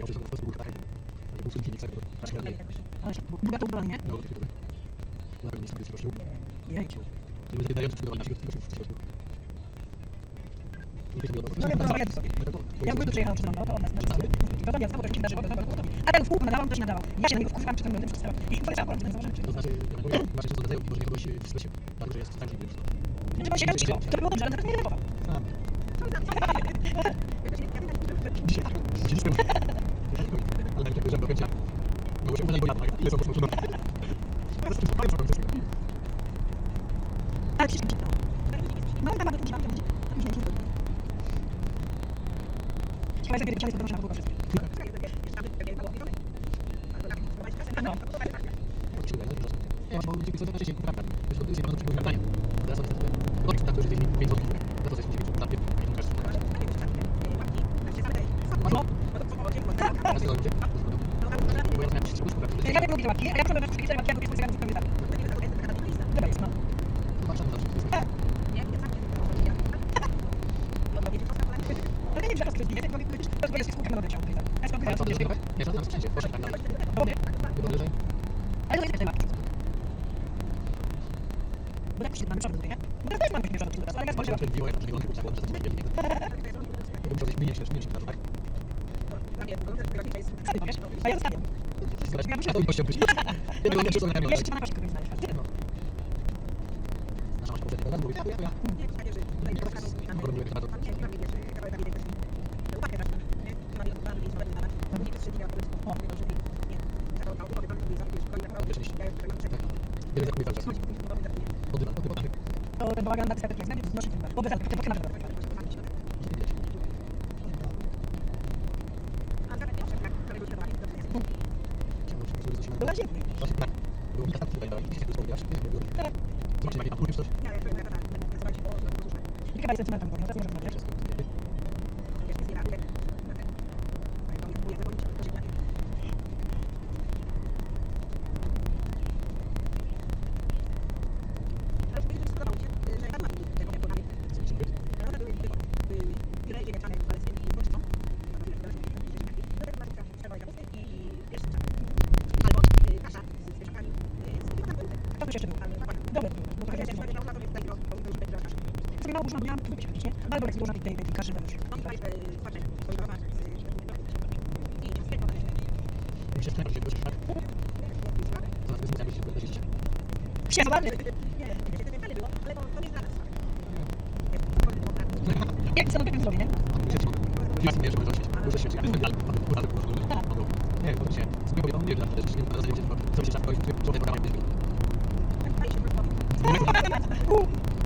ja coś w to jest to tu przyjechałam przed mną, to od nas. To to ja znowu się wydarzyło, to to to A ten w kółko nadałam, to się nadawał. Ja się na niego wkurzałam przy tym tym przedstawiam. I poleciałam po raz, założyłem. To znaczy, ja powiem, macie często zgadzają, może kogoś w stresie, tak, że jest tak, że jest. Będzie pan siedział cicho. To było dobrze, ale teraz nie denerwował. A. Dzisiaj, dzisiaj jak bierzemy do chęcia, mogło się uznać, bo ja tak, ile są po prostu Teraz czym palcem mam wszystko. Ale wszystkim cicho. No, tam bardzo nie cicho. Ciekawe, że dzisiaj jest podróż na kółko wszystko. No. Ja mam dzięki sobie na się prawda. To jest jest jedno z gadania. Teraz on jest no tak, to już jest 5 zł. Za to jest 9 na pierwszy, nie pokażę. No. Teraz to idzie. Bo ja znam się trzeba szukać. Ja tak lubię łapki, a ja proszę was wszystkich łapki, jak jest specjalnie zupełnie tak. Dobra jest, no. Zobaczamy zawsze. to jest- Ale nie wiem, że to jest więcej, bo wiesz, to jest skórka na. Ja spokojnie, Ale ja co, to dobre? Nie, to na szczęście. Proszę tak. Wody. Dobrze, że Ale to jest łapki. Bo tak się mamy przodu, nie? Bo teraz też mamy przodu, ale ja Może spojrzę. piwo, jak na czerwony, kurczak, ładnie, to jest Jakby musiał coś mniejsze, mniejsze, tak? Wtedy powiesz, a ja zostawiam. Zgadać, a to i gościom być. Ja pierwszy, co na kamieniu. Jeszcze pana koszulkę znaleźć. No. Nasza masz poprzedniego, tak? Mówi, ja, ja, ja. Tak. To na ziemia. Właśnie tak. Tak tutaj dalej. Jak to spowiadasz? Nie wiem. Zobaczymy, jaki tam pójdziesz coś. I chyba jestem cementem, bo teraz nie możesz znaleźć. To byś jeszcze był. Dobre, bo to jest sobie mało można, miałam wypić jakiś, nie? Albo jak złoża tej, tej, kaszy. Mi się żeby tak. To jest się Się, ładny. Jak co na pewno zrobię, nie? Ja sobie że będę się muszę się ale Nie, bo się sobie powiem, nie wiem, że się nie zajęcie, co się czapko i człowiek programuje gdzieś. U. Nie.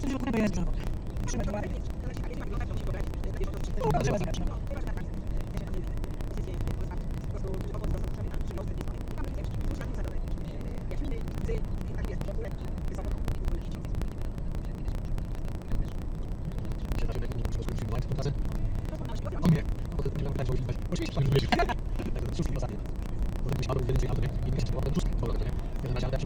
Coś w ogóle to jest drzewo. Trzymaj to ładnie. No, to trzeba zjechać, no. Się da się tak, nie muszę skończyć błąd tym razem. O nie, bo to będzie nam pytać, że musimy Oczywiście pani wybierze. Ale to szóstki ostatnie. Potem byś albo jeden czy auto, nie? I myślę, że to szóstki powrót, nie? W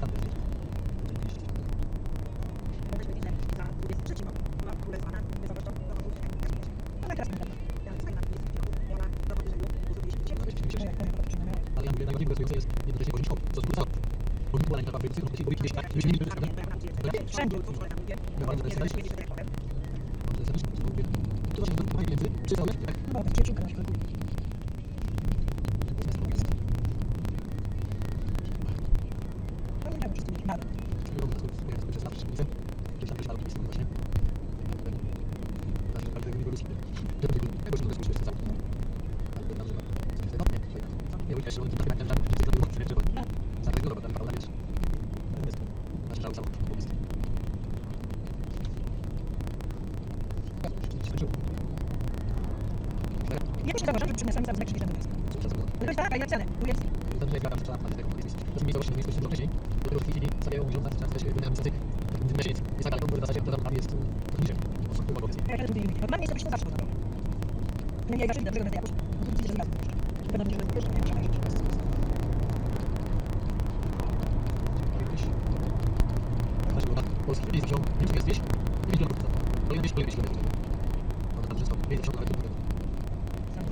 przykład. Jest to jest. No, nie miałem po prostu nigdy. Nada. Czyli robię to, ja sobie przez zawsze widzę. Czy tam też albo jest właśnie. Znaczy, ale tego nie wyrósł. To tylko, jakoś to też myślę, że cały. Ale to dobrze, no, nie, fajnie. Ja mówię, że on tutaj tak, że że coś zrobił, że trzeba. Za tego dobra, tam Paula wiesz. Jest to. Znaczy, żał cały, po prostu. Skończył. Ja też nie zauważyłem, że przyniosłem jakiś jeden Co czasem było? To jest tak, a ja cenę. Tu jest. Dobrze, jak trzeba na tego miejsca. To mi właśnie miejsce dużo wcześniej. Do tego w tej chwili sobie że trzeba coś wynajmować w takim mieście. Jest tak daleko, bo w zasadzie to tam jest niżej. Po prostu mogą Ja też tu nie No, dla mnie jest to zawsze to. Nie, nie, zawsze dobrze, że jakoś. Widzicie, że zgadzam. Będę nadzieję, że wiesz, nie trzeba jeździć. Znaczy, bo polski nie zawsze nie jest wieś, nie widziałem go. Kolejna wieś, kolejna wieś, kolejna wieś. Ona tam wszystko, nie zawsze nawet nie Sam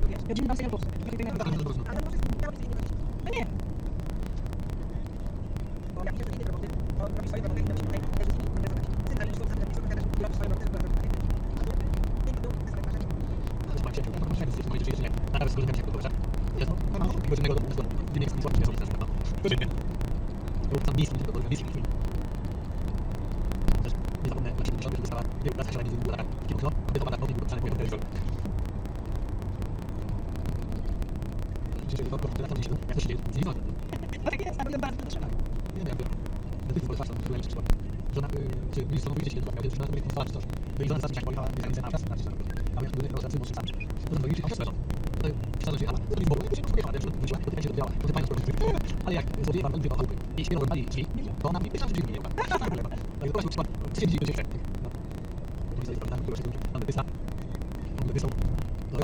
to jest. Godziny tam sobie po prostu. Trochę innego. No nie. No tak jest, na pewno bardzo trzeba. Nie wiem, do tych wolfasów, które trzeba. Żona, y, się dwa miały, że na to powstała czy coś. No i żona zawsze pojechała na granicę na a ja byłem rozacy, może sam. Potem to jest się pojechała. Ale jak złodzieje wam odbywa chałupy i śmierą wali drzwi, to ona mi pyta, że drzwi nie miała. Ale to właśnie do. No. No z do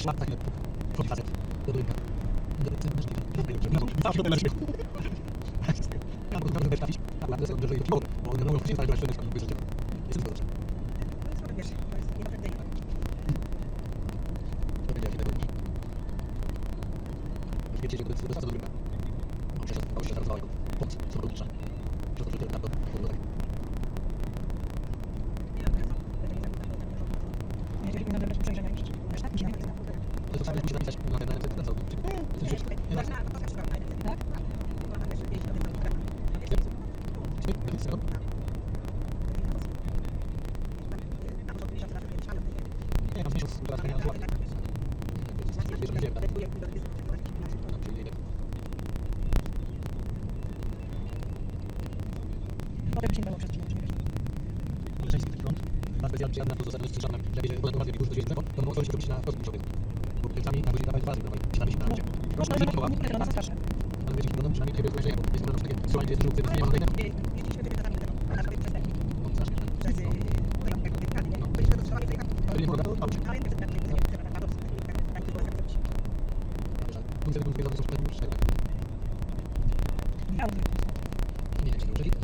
z tak tak. Do dojka. Do dojka. Zawsze to tyle śmiechu. Ja mogę naprawdę trafić. A ładnie sobie dobrze i do bo nie mogę później stać, że jeszcze nie Jestem dobrze. To będzie tego. Już wiecie, że to jest dostawa do druga. Mam przecież to się zaraz jako pomoc, co robisz. Przez to, że to jest to tak. Tak. Ale to trzeba musi napisać na ten Potem sięgnęło przez drzwi. Rzeźnik front, na specjalny przyjazny na zostanie strzeżony, żeby się woda doprowadzić do dźwięku, to mogło coś robić na rozwój przodu. Bo piecami na godzinę nawet dwa razy dawali, przynajmniej na razie. Proszę, że nie koła, na starsze. Ale wiecie, no przynajmniej kiedy wyraźnie, jest to takie, słuchajcie, jest żółty, nie ma kolejnego. Jeździliśmy tymi zatami do tego, a na koniec przestępni. No, strasznie, że... Bunun sebebi bunu biraz sonra konuşacağız. Yani. Yine çıkıyor.